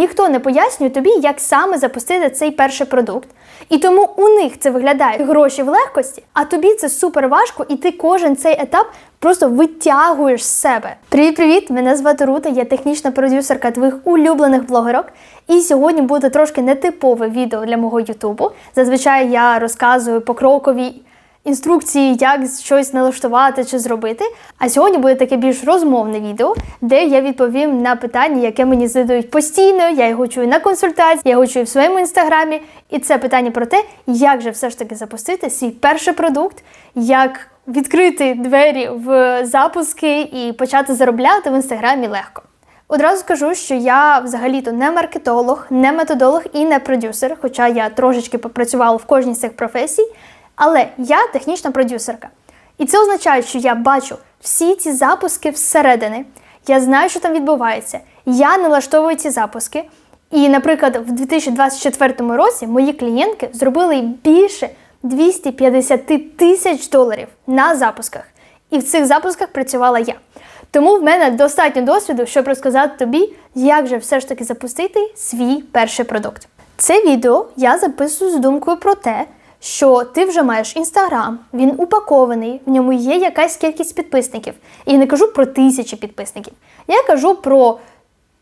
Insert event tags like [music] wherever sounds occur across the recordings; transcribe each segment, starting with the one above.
Ніхто не пояснює тобі, як саме запустити цей перший продукт. І тому у них це виглядає гроші в легкості, а тобі це супер важко, і ти кожен цей етап просто витягуєш з себе. Привіт-привіт! Мене звати Рута, я технічна продюсерка твоїх улюблених блогерок. І сьогодні буде трошки нетипове відео для мого Ютубу. Зазвичай я розказую покрокові інструкції, як щось налаштувати чи зробити. А сьогодні буде таке більш розмовне відео, де я відповім на питання, яке мені задають постійно. Я його чую на консультації, я його чую в своєму інстаграмі. І це питання про те, як же все ж таки запустити свій перший продукт, як відкрити двері в запуски і почати заробляти в інстаграмі легко. Одразу скажу, що я взагалі-то не маркетолог, не методолог і не продюсер, хоча я трошечки попрацювала в кожній з цих професій. Але я технічна продюсерка. І це означає, що я бачу всі ці запуски всередини. Я знаю, що там відбувається. Я налаштовую ці запуски. І, наприклад, в 2024 році мої клієнтки зробили більше 250 тисяч доларів на запусках. І в цих запусках працювала я. Тому в мене достатньо досвіду, щоб розказати тобі, як же все ж таки запустити свій перший продукт. Це відео я записую з думкою про те, що ти вже маєш інстаграм, він упакований, в ньому є якась кількість підписників. І я не кажу про тисячі підписників. Я кажу про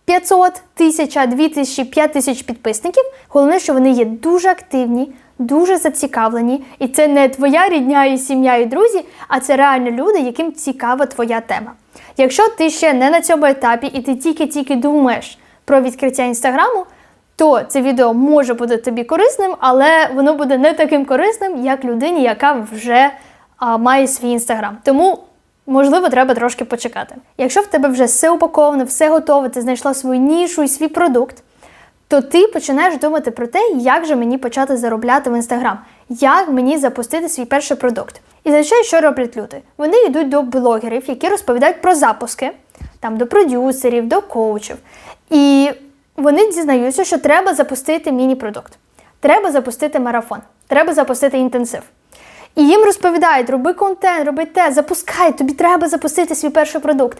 500, 1000, 2000, 5000 підписників. Головне, що вони є дуже активні, дуже зацікавлені. І це не твоя рідня і сім'я і друзі, а це реально люди, яким цікава твоя тема. Якщо ти ще не на цьому етапі і ти тільки-тільки думаєш про відкриття інстаграму, то це відео може бути тобі корисним, але воно буде не таким корисним, як людині, яка вже а, має свій інстаграм. Тому, можливо, треба трошки почекати. Якщо в тебе вже все упаковано, все готове, ти знайшла свою нішу і свій продукт, то ти починаєш думати про те, як же мені почати заробляти в інстаграм, як мені запустити свій перший продукт. І зазвичай, що роблять люди? Вони йдуть до блогерів, які розповідають про запуски, там до продюсерів, до коучів. І вони дізнаються, що треба запустити міні-продукт, треба запустити марафон, треба запустити інтенсив. І їм розповідають, роби контент, роби те, запускай, тобі треба запустити свій перший продукт.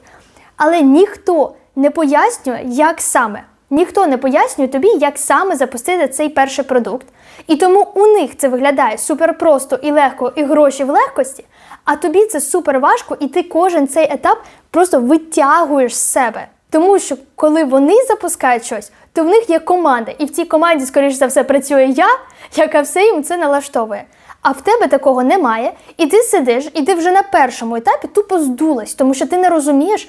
Але ніхто не пояснює, як саме. Ніхто не пояснює тобі, як саме запустити цей перший продукт. І тому у них це виглядає супер просто і легко, і гроші в легкості, а тобі це супер важко, і ти кожен цей етап просто витягуєш з себе. Тому що коли вони запускають щось, то в них є команда, і в цій команді, скоріш за все, працює я, яка все їм це налаштовує. А в тебе такого немає, і ти сидиш, і ти вже на першому етапі тупо здулась, тому що ти не розумієш,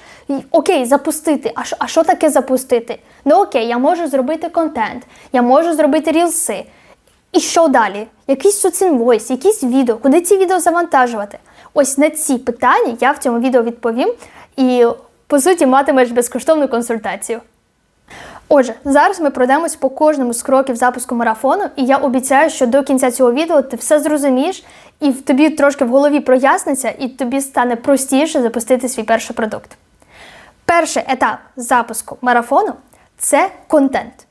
окей, запустити. А що, а що таке запустити? Ну окей, я можу зробити контент, я можу зробити рілси. І що далі? Якийсь соцінвойс, якісь відео, куди ці відео завантажувати? Ось на ці питання я в цьому відео відповім. І по суті матимеш безкоштовну консультацію. Отже, зараз ми пройдемось по кожному з кроків запуску марафону, і я обіцяю, що до кінця цього відео ти все зрозумієш, і в тобі трошки в голові проясниться, і тобі стане простіше запустити свій перший продукт. Перший етап запуску марафону це контент.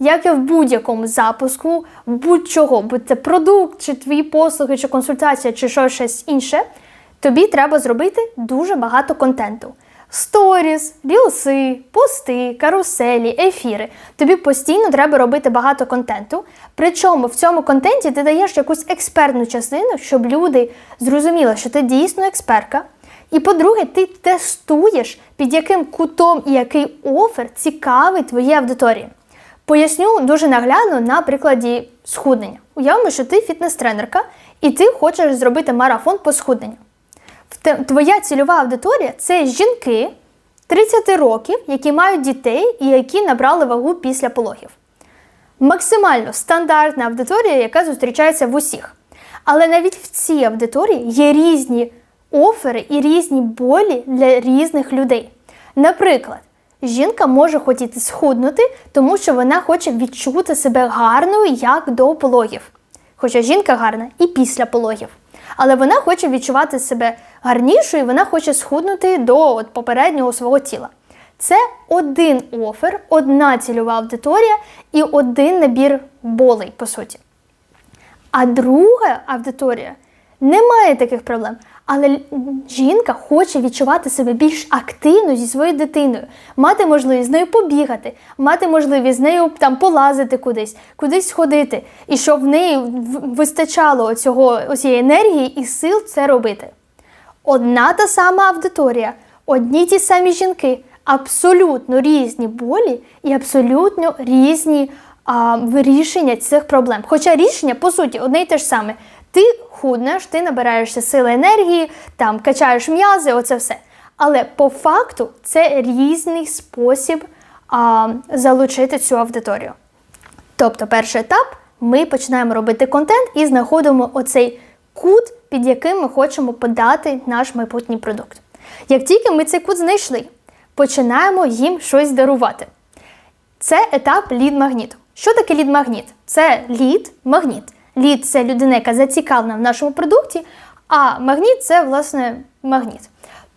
Як і в будь-якому запуску, будь-чого, будь це продукт, чи твої послуги, чи консультація, чи щось інше, тобі треба зробити дуже багато контенту. Сторіс, рілси, пости, каруселі, ефіри. Тобі постійно треба робити багато контенту. Причому в цьому контенті ти даєш якусь експертну частину, щоб люди зрозуміли, що ти дійсно експертка. І по-друге, ти тестуєш, під яким кутом і який офер цікавий твоїй аудиторії. Поясню дуже наглядно на прикладі схуднення. Уявимо, що ти фітнес-тренерка, і ти хочеш зробити марафон по схудненню. Твоя цільова аудиторія це жінки 30 років, які мають дітей і які набрали вагу після пологів. Максимально стандартна аудиторія, яка зустрічається в усіх. Але навіть в цій аудиторії є різні офери і різні болі для різних людей. Наприклад, жінка може хотіти схуднути, тому що вона хоче відчути себе гарною як до пологів. Хоча жінка гарна і після пологів. Але вона хоче відчувати себе гарнішою, вона хоче схуднути до от, попереднього свого тіла. Це один офер, одна цільова аудиторія і один набір болей, по суті. А друга аудиторія не має таких проблем. Але жінка хоче відчувати себе більш активно зі своєю дитиною, мати можливість з нею побігати, мати можливість з нею там полазити кудись, кудись сходити, і щоб в неї вистачало цього цієї енергії і сил це робити. Одна та сама аудиторія, одні ті самі жінки, абсолютно різні болі і абсолютно різні а, вирішення цих проблем. Хоча рішення, по суті, одне й те ж саме. Ти худнеш, ти набираєшся сили енергії, там качаєш м'язи, оце все. Але по факту це різний спосіб а, залучити цю аудиторію. Тобто, перший етап ми починаємо робити контент і знаходимо оцей кут, під яким ми хочемо подати наш майбутній продукт. Як тільки ми цей кут знайшли, починаємо їм щось дарувати. Це етап лід-магніту. Що таке лід-магніт? Це лід-магніт. Лід це людина, яка зацікавлена в нашому продукті, а магніт це власне магніт.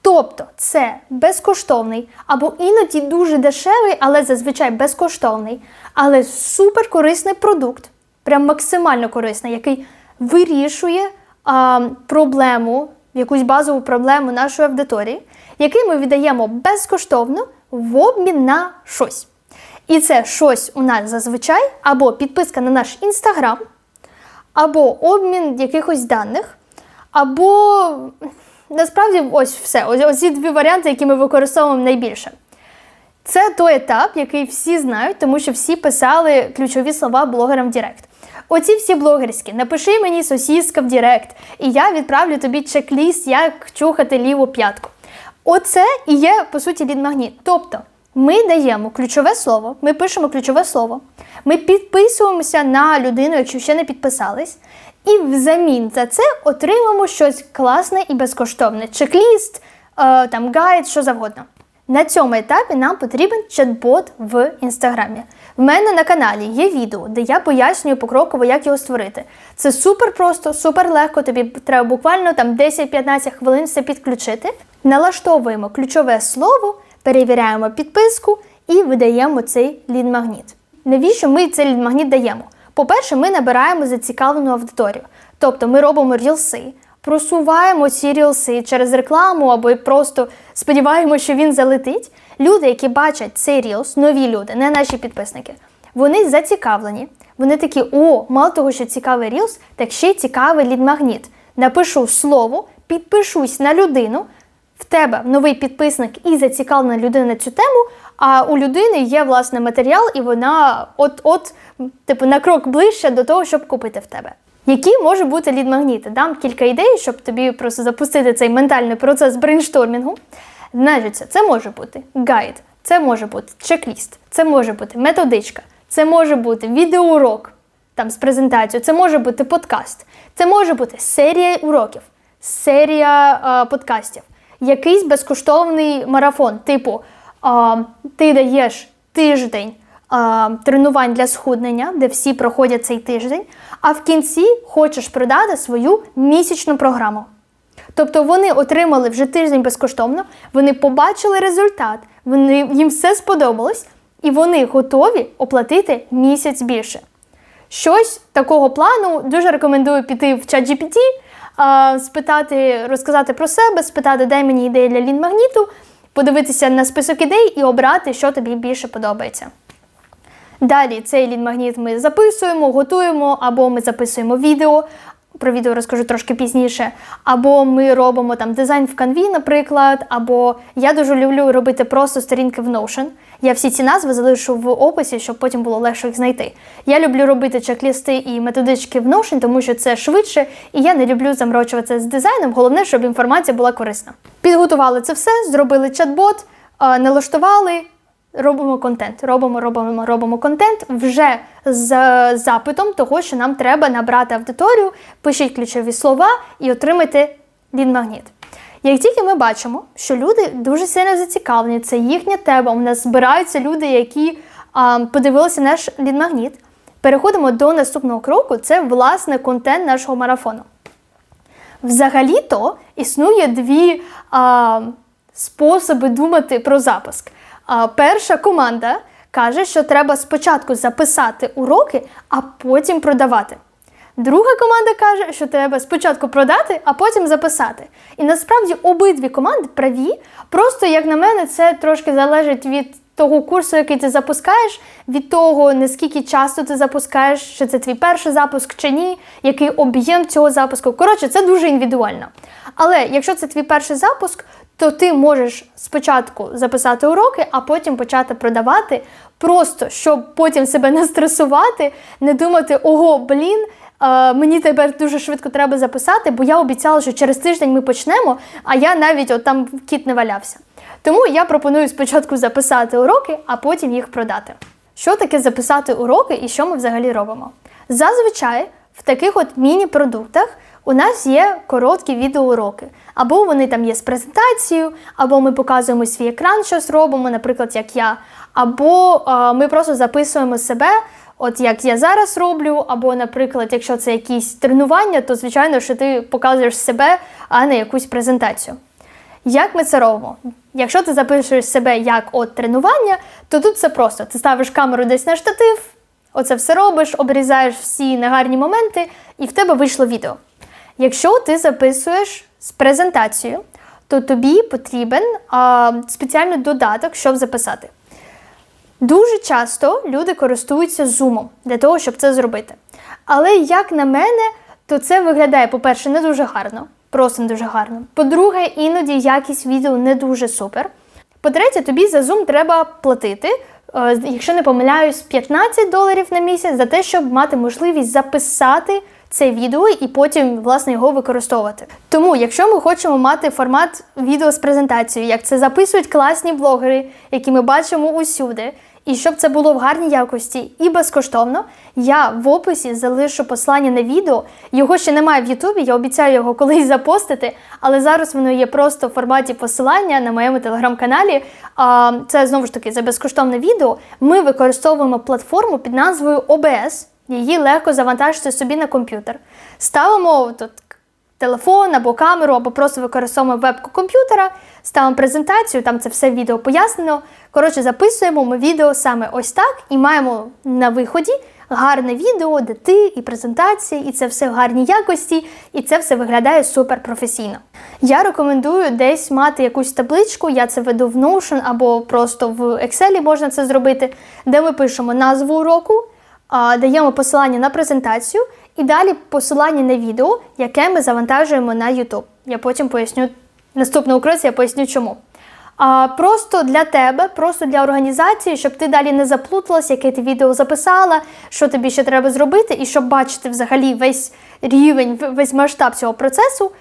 Тобто це безкоштовний або іноді дуже дешевий, але зазвичай безкоштовний, але суперкорисний продукт, прям максимально корисний, який вирішує а, проблему, якусь базову проблему нашої аудиторії, який ми віддаємо безкоштовно в обмін на щось. І це щось у нас зазвичай або підписка на наш інстаграм, або обмін якихось даних, або насправді ось все. Ось, ось ці дві варіанти, які ми використовуємо найбільше. Це той етап, який всі знають, тому що всі писали ключові слова блогерам в Директ. Оці всі блогерські, напиши мені сосіска в Директ, і я відправлю тобі чек-ліст, як чухати ліву п'ятку. Оце і є, по суті, лід-магніт. Тобто, ми даємо ключове слово, ми пишемо ключове слово, ми підписуємося на людину, якщо ще не підписались, і взамін за це отримаємо щось класне і безкоштовне. Чек-ліст, е, там гайд, що завгодно. На цьому етапі нам потрібен чат-бот в інстаграмі. В мене на каналі є відео, де я пояснюю покроково, як його створити. Це супер просто, супер легко. Тобі треба буквально там 10-15 хвилин все підключити. Налаштовуємо ключове слово, перевіряємо підписку і видаємо цей лід-магніт. Навіщо ми цей лід-магніт даємо? По-перше, ми набираємо зацікавлену аудиторію. Тобто ми робимо рілси, просуваємо ці рілси через рекламу або просто сподіваємося, що він залетить. Люди, які бачать цей рілс, нові люди, не наші підписники, вони зацікавлені. Вони такі: о, мало того, що цікавий рілс, так ще й цікавий лід-магніт. Напишу слово, підпишусь на людину. В тебе новий підписник і зацікавлена людина на цю тему. А у людини є власне матеріал, і вона от-от, типу, на крок ближче до того, щоб купити в тебе. Які може бути лід-магніти? Дам кілька ідей, щоб тобі просто запустити цей ментальний процес брейнштормінгу. Значить, це може бути гайд, це може бути чек-ліст, це може бути методичка, це може бути відеоурок там з презентацією, це може бути подкаст, це може бути серія уроків, серія е, подкастів, якийсь безкоштовний марафон, типу е, ти даєш тиждень тренувань для схуднення, де всі проходять цей тиждень, а в кінці хочеш продати свою місячну програму. Тобто вони отримали вже тиждень безкоштовно, вони побачили результат, вони, їм все сподобалось, і вони готові оплатити місяць більше. Щось такого плану дуже рекомендую піти в чат GPT, а, спитати, розказати про себе, спитати, дай мені ідеї для лін-магніту, подивитися на список ідей і обрати, що тобі більше подобається. Далі цей лід-магніт ми записуємо, готуємо, або ми записуємо відео. Про відео розкажу трошки пізніше. Або ми робимо там дизайн в Canvі, наприклад, або я дуже люблю робити просто сторінки в Notion. Я всі ці назви залишу в описі, щоб потім було легше їх знайти. Я люблю робити чек-лісти і методички в Notion, тому що це швидше, і я не люблю заморочуватися з дизайном. Головне, щоб інформація була корисна. Підготували це все, зробили чат-бот, е, налаштували. Робимо контент, робимо, робимо, робимо контент вже з запитом того, що нам треба набрати аудиторію, пишіть ключові слова і отримати лід-магніт. Як тільки ми бачимо, що люди дуже сильно зацікавлені, це їхня тема, у нас збираються люди, які а, подивилися наш лід-магніт, переходимо до наступного кроку це власне контент нашого марафону. Взагалі-то існує дві а, способи думати про запуск. Перша команда каже, що треба спочатку записати уроки, а потім продавати. Друга команда каже, що треба спочатку продати, а потім записати. І насправді обидві команди праві. Просто, як на мене, це трошки залежить від того курсу, який ти запускаєш, від того, наскільки часто ти запускаєш, чи це твій перший запуск чи ні, який об'єм цього запуску. Коротше, це дуже індивідуально. Але якщо це твій перший запуск, то ти можеш спочатку записати уроки, а потім почати продавати, просто щоб потім себе не стресувати, не думати, ого, блін. е, Мені тепер дуже швидко треба записати, бо я обіцяла, що через тиждень ми почнемо, а я навіть от там кіт не валявся. Тому я пропоную спочатку записати уроки, а потім їх продати. Що таке записати уроки і що ми взагалі робимо? Зазвичай в таких от міні-продуктах у нас є короткі відеоуроки. Або вони там є з презентацією, або ми показуємо свій екран, щось робимо, наприклад, як я, або е, ми просто записуємо себе, от як я зараз роблю, або, наприклад, якщо це якісь тренування, то звичайно, що ти показуєш себе, а не якусь презентацію. Як ми це робимо? Якщо ти запишеш себе як от тренування, то тут все просто. Ти ставиш камеру десь на штатив, оце все робиш, обрізаєш всі негарні моменти, і в тебе вийшло відео. Якщо ти записуєш з презентацією, то тобі потрібен а, спеціальний додаток, щоб записати. Дуже часто люди користуються Zoom для того, щоб це зробити. Але, як на мене, то це виглядає, по-перше, не дуже гарно, просто не дуже гарно. По-друге, іноді якість відео не дуже супер. По-третє, тобі за Zoom треба платити, е, якщо не помиляюсь, 15 доларів на місяць за те, щоб мати можливість записати це відео і потім власне його використовувати. Тому, якщо ми хочемо мати формат відео з презентацією, як це записують класні блогери, які ми бачимо усюди, і щоб це було в гарній якості і безкоштовно, я в описі залишу посилання на відео. Його ще немає в Ютубі, я обіцяю його колись запостити, але зараз воно є просто в форматі посилання на моєму телеграм-каналі. А, Це знову ж таки за безкоштовне відео. Ми використовуємо платформу під назвою OBS. Її легко завантажити собі на комп'ютер. Ставимо тут телефон або камеру, або просто використовуємо вебку комп'ютера, ставимо презентацію, там це все відео пояснено. Коротше, записуємо ми відео саме ось так і маємо на виході гарне відео, де ти і презентація, і це все в гарній якості, і це все виглядає супер професійно. Я рекомендую десь мати якусь табличку, я це веду в Notion або просто в Excel можна це зробити, де ми пишемо назву уроку, даємо посилання на презентацію і далі посилання на відео, яке ми завантажуємо на YouTube. Я потім поясню наступного кроці, я поясню чому. А, просто для тебе, просто для організації, щоб ти далі не заплуталась, яке ти відео записала, що тобі ще треба зробити, і щоб бачити взагалі весь рівень, весь масштаб цього процесу,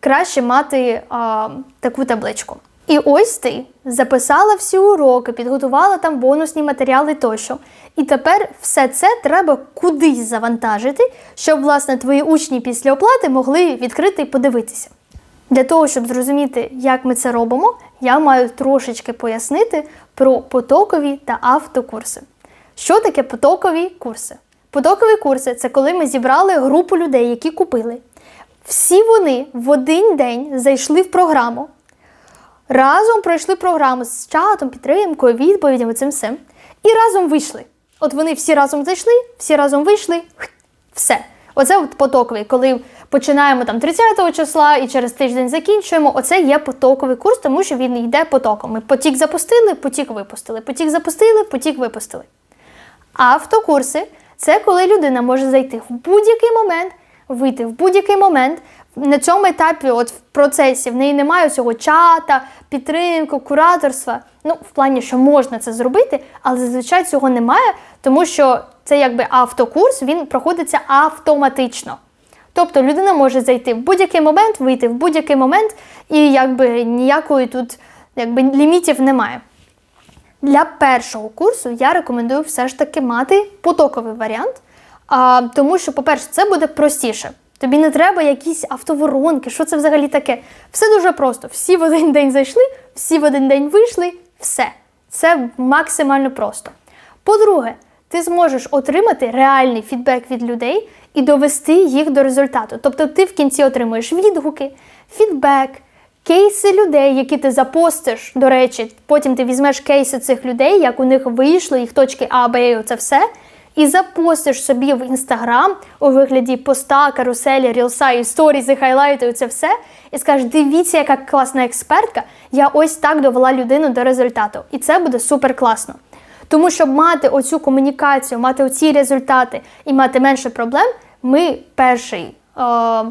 краще мати а, таку табличку. І ось ти записала всі уроки, підготувала там бонусні матеріали тощо. І тепер все це треба кудись завантажити, щоб, власне, твої учні після оплати могли відкрити і подивитися. Для того, щоб зрозуміти, як ми це робимо, я маю трошечки пояснити про потокові та автокурси. Що таке потокові курси? Потокові курси це коли ми зібрали групу людей, які купили. Всі вони в один день зайшли в програму, разом пройшли програму з чатом, підтримкою, відповідями, цим всім, і разом вийшли. От вони всі разом зайшли, всі разом вийшли, все. Оце от потоковий, коли починаємо там 30 числа і через тиждень закінчуємо. Оце є потоковий курс, тому що він йде потоком. Ми потік запустили, потік випустили, потік запустили, потік випустили. Автокурси це коли людина може зайти в будь-який момент, вийти в будь-який момент. На цьому етапі, от в процесі, в неї немає цього чата, підтримки, кураторства. Ну, в плані, що можна це зробити, але зазвичай цього немає, тому що це якби автокурс, він проходиться автоматично. Тобто людина може зайти в будь-який момент, вийти в будь-який момент, і якби ніякої тут якби, лімітів немає. Для першого курсу я рекомендую все ж таки мати потоковий варіант, а, тому що, по-перше, це буде простіше. Тобі не треба якісь автоворонки, що це взагалі таке. Все дуже просто. Всі в один день зайшли, всі в один день вийшли, все. Це максимально просто. По-друге, ти зможеш отримати реальний фідбек від людей і довести їх до результату. Тобто ти в кінці отримуєш відгуки, фідбек, кейси людей, які ти запостиш. До речі, потім ти візьмеш кейси цих людей, як у них вийшло, їх точки А, Б, це все. І запостиш собі в інстаграм у вигляді поста, каруселі, рілса, історії, хайлайти, це все, і скажеш, дивіться, яка класна експертка, я ось так довела людину до результату. І це буде супер класно. Тому щоб мати оцю комунікацію, мати оці результати і мати менше проблем, ми перший е,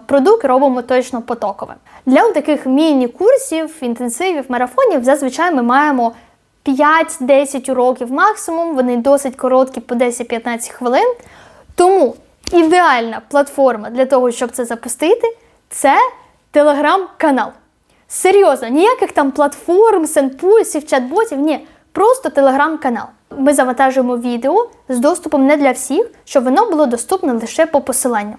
продукт робимо точно потоковим. Для таких міні-курсів, інтенсивів, марафонів зазвичай ми маємо 5-10 уроків максимум, вони досить короткі по 10-15 хвилин. Тому ідеальна платформа для того, щоб це запустити, це телеграм-канал. Серйозно, ніяких там платформ, сенпульсів, чат-ботів, ні, просто телеграм-канал. Ми завантажуємо відео з доступом не для всіх, щоб воно було доступне лише по посиланню.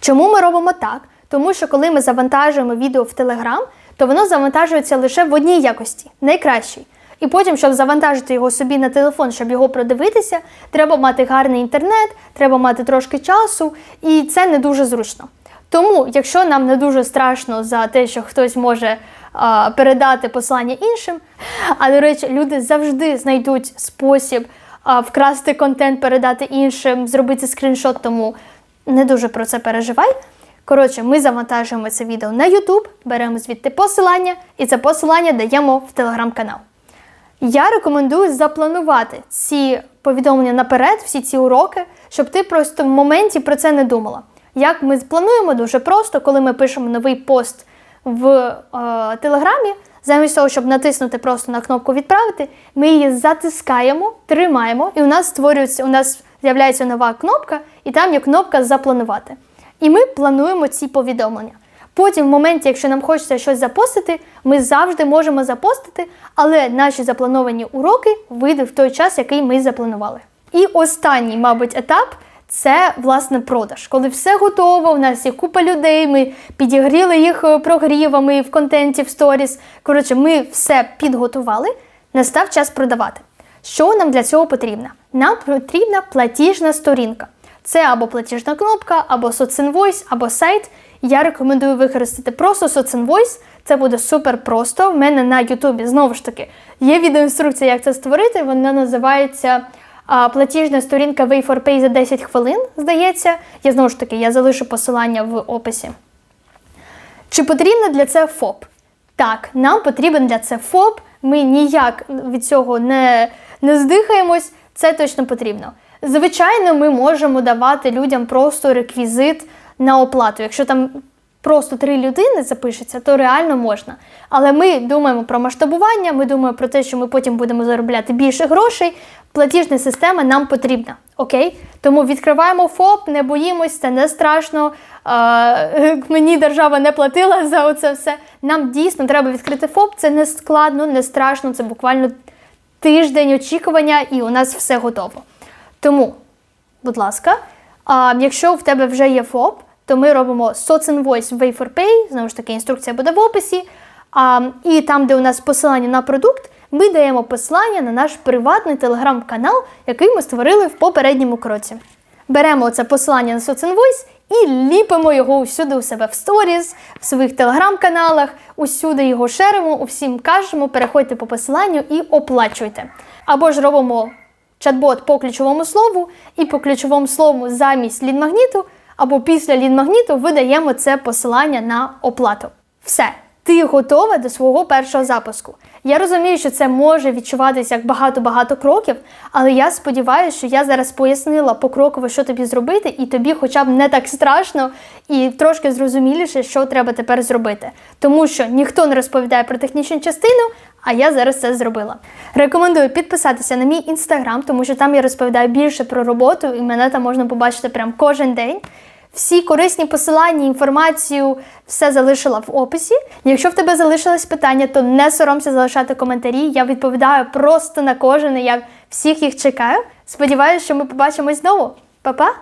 Чому ми робимо так? Тому що коли ми завантажуємо відео в Телеграм, то воно завантажується лише в одній якості, найкращій. І потім, щоб завантажити його собі на телефон, щоб його продивитися, треба мати гарний інтернет, треба мати трошки часу, і це не дуже зручно. Тому, якщо нам не дуже страшно за те, що хтось може а, передати послання іншим, а до речі, люди завжди знайдуть спосіб а, вкрасти контент, передати іншим, зробити скріншот, тому не дуже про це переживай. Коротше, ми завантажуємо це відео на YouTube, беремо звідти посилання, і це посилання даємо в телеграм-канал. Я рекомендую запланувати ці повідомлення наперед, всі ці уроки, щоб ти просто в моменті про це не думала. Як ми плануємо дуже просто, коли ми пишемо новий пост в е, Телеграмі, замість того, щоб натиснути просто на кнопку відправити, ми її затискаємо, тримаємо, і у нас створюється, у нас з'являється нова кнопка, і там є кнопка Запланувати. І ми плануємо ці повідомлення. Потім, в моменті, якщо нам хочеться щось запостити, ми завжди можемо запостити, але наші заплановані уроки вийдуть в той час, який ми запланували. І останній, мабуть, етап це власне продаж. Коли все готово, у нас є купа людей, ми підігріли їх е, прогрівами в контенті, в сторіс. Коротше, ми все підготували, настав час продавати. Що нам для цього потрібно? Нам потрібна платіжна сторінка. Це або платіжна кнопка, або SoцInvoice, або сайт. Я рекомендую використати просто SoцInvoice. Це буде супер просто. В мене на Ютубі знову ж таки є відеоінструкція, як це створити. Вона називається платіжна сторінка Way4Pay за 10 хвилин. Здається, я знову ж таки я залишу посилання в описі. Чи потрібно для це ФОП? Так, нам потрібен для це ФОП. Ми ніяк від цього не, не здихаємось, це точно потрібно. Звичайно, ми можемо давати людям просто реквізит на оплату. Якщо там просто три людини запишеться, то реально можна. Але ми думаємо про масштабування, ми думаємо про те, що ми потім будемо заробляти більше грошей. Платіжна система нам потрібна. Окей? Тому відкриваємо ФОП, не боїмось, це не страшно. А, [laughs] мені держава не платила за оце все. Нам дійсно треба відкрити ФОП. Це не складно, не страшно. Це буквально тиждень очікування, і у нас все готово. Тому, будь ласка, а, якщо в тебе вже є ФОП, то ми робимо SoцInvoice Way4Pay, знову ж таки, інструкція буде в описі. А, І там, де у нас посилання на продукт, ми даємо посилання на наш приватний телеграм-канал, який ми створили в попередньому кроці. Беремо це посилання на SoцInvoice і ліпимо його усюди у себе в сторіс, в своїх телеграм-каналах, усюди його шеримо, усім кажемо, переходьте по посиланню і оплачуйте. Або ж робимо чат-бот по ключовому слову, і по ключовому слову замість лід-магніту або після лід-магніту видаємо це посилання на оплату. Все, ти готова до свого першого запуску. Я розумію, що це може відчуватися як багато-багато кроків, але я сподіваюся, що я зараз пояснила покроково, що тобі зробити, і тобі хоча б не так страшно і трошки зрозуміліше, що треба тепер зробити. Тому що ніхто не розповідає про технічну частину, а я зараз це зробила. Рекомендую підписатися на мій інстаграм, тому що там я розповідаю більше про роботу, і мене там можна побачити прям кожен день. Всі корисні посилання, інформацію, все залишила в описі. Якщо в тебе залишилось питання, то не соромся залишати коментарі. Я відповідаю просто на кожен. Я всіх їх чекаю. Сподіваюся, що ми побачимось знову. Па-па!